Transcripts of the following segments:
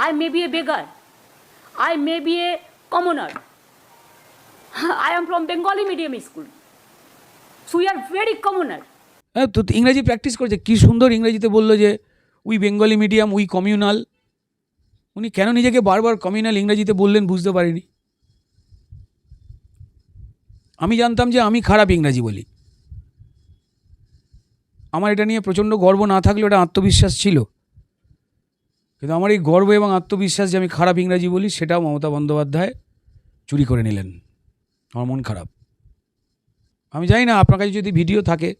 I may be a beggar. I may be a commoner. I am from Bengali medium school. So, we are very commoner. হ্যাঁ তো ইংরেজি practice করেছে কি সুন্দর ইংরেজিতে বলল যে we Bengali medium we communal উনি কেন নিজেকে বারবার কমিউনাল ইংরেজিতে বললেন বুঝতে পারিনি আমি জানতাম যে আমি খারাপ ইংরাজি বলি আমার এটা নিয়ে প্রচণ্ড গর্ব না থাকলেও এটা আত্মবিশ্বাস ছিল কিন্তু আমার এই গর্ব এবং আত্মবিশ্বাস যে আমি খারাপ ইংরাজি বলি, সেটাও মমতা বন্দ্যোপাধ্যায় চুরি করে নিলেন। আমার মন খারাপ। আমি জানি না, আপনার কাছে যদি ভিডিও থাকে,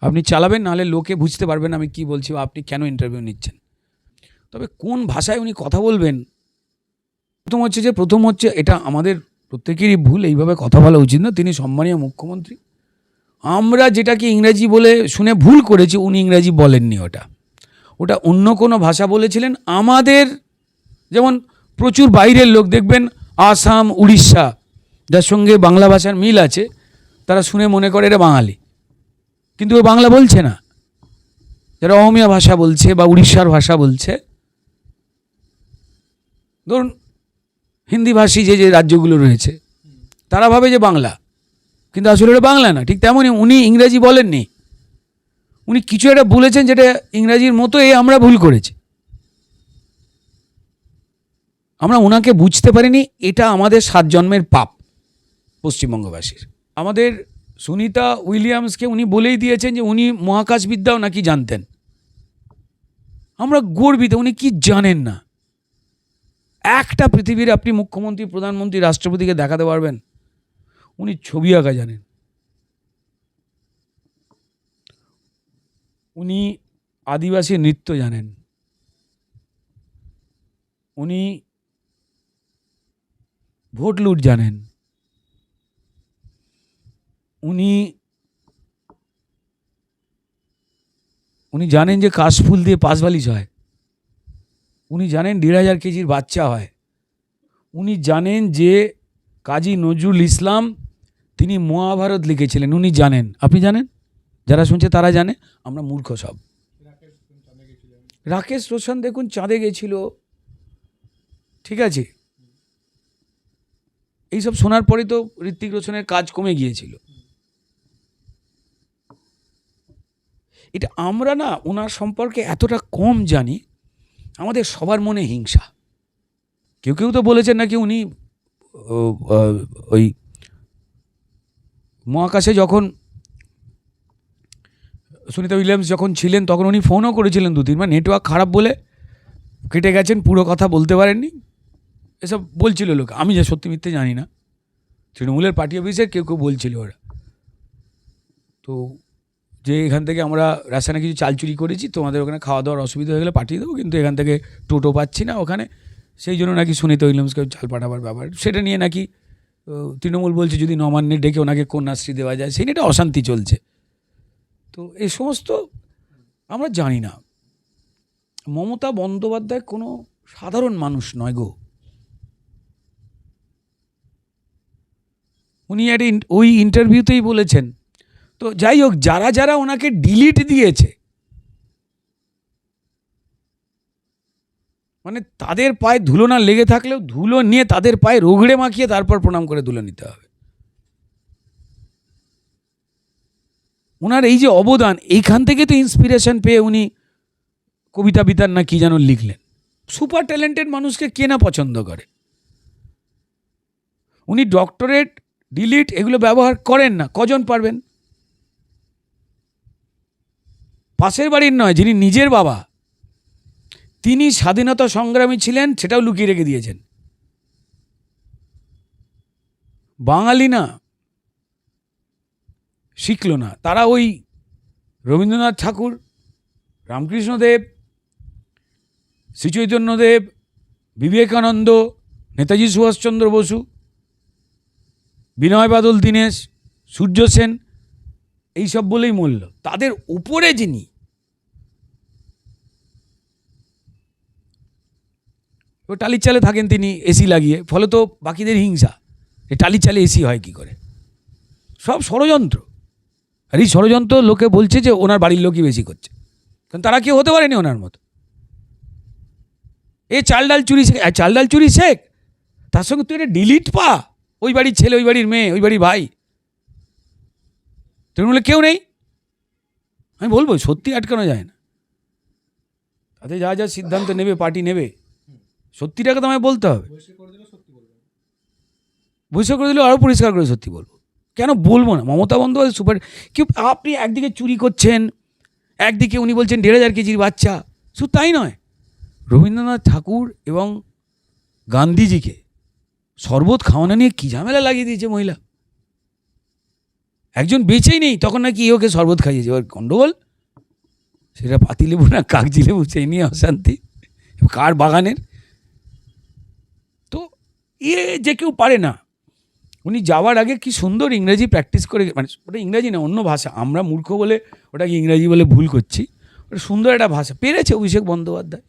আপনি চালাবেন, নাহলে লোকে বুঝতে পারবেন আমি কি বলছি বা আপনি কেন ইন্টারভিউ নিচ্ছেন। তবে কোন ভাষায় উনি কথা বলবেন? প্রথম হচ্ছে যে, প্রথম হচ্ছে এটা আমাদের প্রত্যেকেরই ভুল, এইভাবে কথা বলা উচিত না। তিনি সম্মানীয় মুখ্যমন্ত্রী। আমরা যেটাকে ইংরাজি বলে শুনে ভুল করেছি, উনি ইংরাজি বলেননি ওটা। ওটা অন্য কোনো ভাষা বলেছিলেন। আমাদের যেমন প্রচুর বাইরের লোক দেখবেন, আসাম, উড়িষ্যা, যার সঙ্গে বাংলা ভাষার মিল আছে, তারা শুনে মনে করে এটা বাঙালি। কিন্তু ও বাংলা বলছে না। যারা অহমিয়া ভাষা বলছে বা উড়িষ্যার ভাষা বলছে, ধরুন হিন্দিভাষী যে যে রাজ্যগুলো রয়েছে, তারা ভাবে যে বাংলা, কিন্তু আসলে ওটা বাংলা না। ঠিক তেমনই উনি ইংরাজি বলেননি। উনি কিছু একটা বলেছেন যেটা ইংরাজির মতো এ আমরা ভুল করেছি। আমরা ওনাকে বুঝতে পারিনি, এটা আমাদের সাত জন্মের পাপ পশ্চিমবঙ্গবাসীর। আমাদের সুনিতা উইলিয়ামসকে উনি বলেই দিয়েছেন যে উনি মহাকাশবিদ্যাও নাকি জানতেন। আমরা গর্বিত, উনি কি জানেন না? একটা পৃথিবীর আপনি মুখ্যমন্ত্রী, প্রধানমন্ত্রী, রাষ্ট্রপতিকে দেখাতে পারবেন, উনি ছবি আঁকা জানেন। উনি আদিবাসী নৃত্য জানেন। উনি ভোট লুট জানেন। উনি উনি জানেন যে কাশফুল দিয়ে পাশবালিশ হয়। উনি জানেন দেড় হাজার কেজির বাচ্চা হয়। উনি জানেন যে কাজী নজরুল ইসলাম তিনি মহাভারত লিখেছিলেন। উনি জানেন। আপনি জানেন? যারা শুনছে তারা জানে, আমরা মূর্খ সব। রাকেশ রোশন দেখুন চাঁদে গেছিল। ঠিক আছে? এইসব শোনার পরে তো ঋত্বিক রোশনের কাজ কমে গিয়েছিল। এটা আমরা না, ওনার সম্পর্কে এতটা কম জানি, আমাদের সবার মনে হিংসা। কেউ কেউ তো বলেছেন নাকি উনি ওই মহাকাশে যখন সুনিতা উইলিয়ামস যখন ছিলেন, তখন উনি ফোনও করেছিলেন দু তিনবার নেটওয়ার্ক খারাপ বলে কেটে গেছেন, পুরো কথা বলতে পারেননি। এসব বলছিল লোক। আমি যে সত্যি মিথ্যে জানি না। তৃণমূলের পার্টি অফিসে কেউ কেউ বলছিল ওরা। তো যে এখান থেকে আমরা রাস্তায় কিছু চাল চুরি করেছি, তোমাদের ওখানে খাওয়া দাওয়ার অসুবিধা হয়ে গেলে পাঠিয়ে দেবো, কিন্তু এখান থেকে টোটো পাচ্ছি না ওখানে। সেই জন্য নাকি সুনিতা উইলিয়ামসকে চাল পাঠাবার ব্যাপার। সেটা নিয়ে নাকি তৃণমূল বলছে যদি নবান্নে ডেকে ওনাকে কন্যাশ্রী দেওয়া যায়, সেই নিয়ে একটা অশান্তি চলছে। তো এই সমস্ত আমরা জানি না। মমতা বন্দ্যোপাধ্যায় কোনো সাধারণ মানুষ নয় গো। উনি আর ওই ইন্টারভিউতেই বলেছেন। তো যাই হোক, যারা যারা ওনাকে ডিলিট দিয়েছে মানে তাদের পায়ে ধুলো না লেগে থাকলেও ধুলো নিয়ে তাদের পায়ে রোগড়ে মাখিয়ে তারপর প্রণাম করে ধুলো নিতে হবে। ওনার এই যে অবদান, এইখান থেকে তো ইন্সপিরেশন পেয়ে উনি কবিতা বিতার না কি যেন লিখলেন। সুপার ট্যালেন্টেড মানুষকে কে না পছন্দ করে? উনি ডক্টরেট ডিলিট এগুলো ব্যবহার করেন না, কজন পারবেন? পাশের বাড়ির নয়, যিনি নিজের বাবা, তিনি স্বাধীনতা সংগ্রামী ছিলেন, সেটাও লুকিয়ে রেখে দিয়েছেন। বাঙালি না শিখল না। তারা ওই রবীন্দ্রনাথ ঠাকুর, রামকৃষ্ণদেব, শ্রীচৈতন্যদেব, বিবেকানন্দ, নেতাজি সুভাষচন্দ্র বসু, বিনয় বাদল দীনেশ, সূর্য সেন, এইসব বলেই মূল্য তাদের উপরে যিনি ও টালির চালে থাকেন তিনি এসি লাগিয়ে, ফলে তো বাকিদের হিংসা। টালির চালে এসি হয় কি করে? সব ষড়যন্ত্র। আর এই ষড়যন্ত্র লোকে বলছে যে ওনার বাড়ির লোকই বেশি করছে। কারণ তারা কেউ হতে পারেনি ওনার মতো। এ চাল ডাল চুরি শেখ চাল ডাল চুরি শেখ? তার সঙ্গে তুই একটা ডিলিট পা। ওই বাড়ির ছেলে, ওই বাড়ির মেয়ে, ওই বাড়ির ভাই। তৃণমূলে কেউ নেই? আমি বলব, সত্যি আটকানো যায় না। তাতে যা যা সিদ্ধান্ত নেবে, পার্টি নেবে, সত্যিটাকে তো আমায় বলতে হবে। বৈশাখ করে দিলে আরও পরিষ্কার করে সত্যি বলব। কেন বলব না? মমতা বন্দ্যোপাধ্যায় সুপার কেউ আপনি একদিকে চুরি করছেন, একদিকে উনি বলছেন দেড় হাজার কেজির বাচ্চা। শুধু তাই নয়, রবীন্দ্রনাথ ঠাকুর এবং গান্ধীজিকে শরবত খাওয়ানো নিয়ে কী ঝামেলা লাগিয়ে দিয়েছে মহিলা? একজন বেঁচেই নেই, তখন নাকি ওকে শরবত খাইয়েছে। এবার গণ্ডগোল সেটা পাতি লেবু না কাগজি লেবু, সেই নিয়ে অশান্তি। কার বাগানের? তো এ যে কেউ পারে না উনি যাওয়ার আগে কি সুন্দর ইংরেজি প্র্যাকটিস করে মানে ওটা ইংরাজি না, অন্য ভাষা। আমরা মূর্খ বলে ওটাকে ইংরাজি বলে ভুল করছি। ওটা সুন্দর একটা ভাষা। পেরেছে অভিষেক বন্দ্যোপাধ্যায়।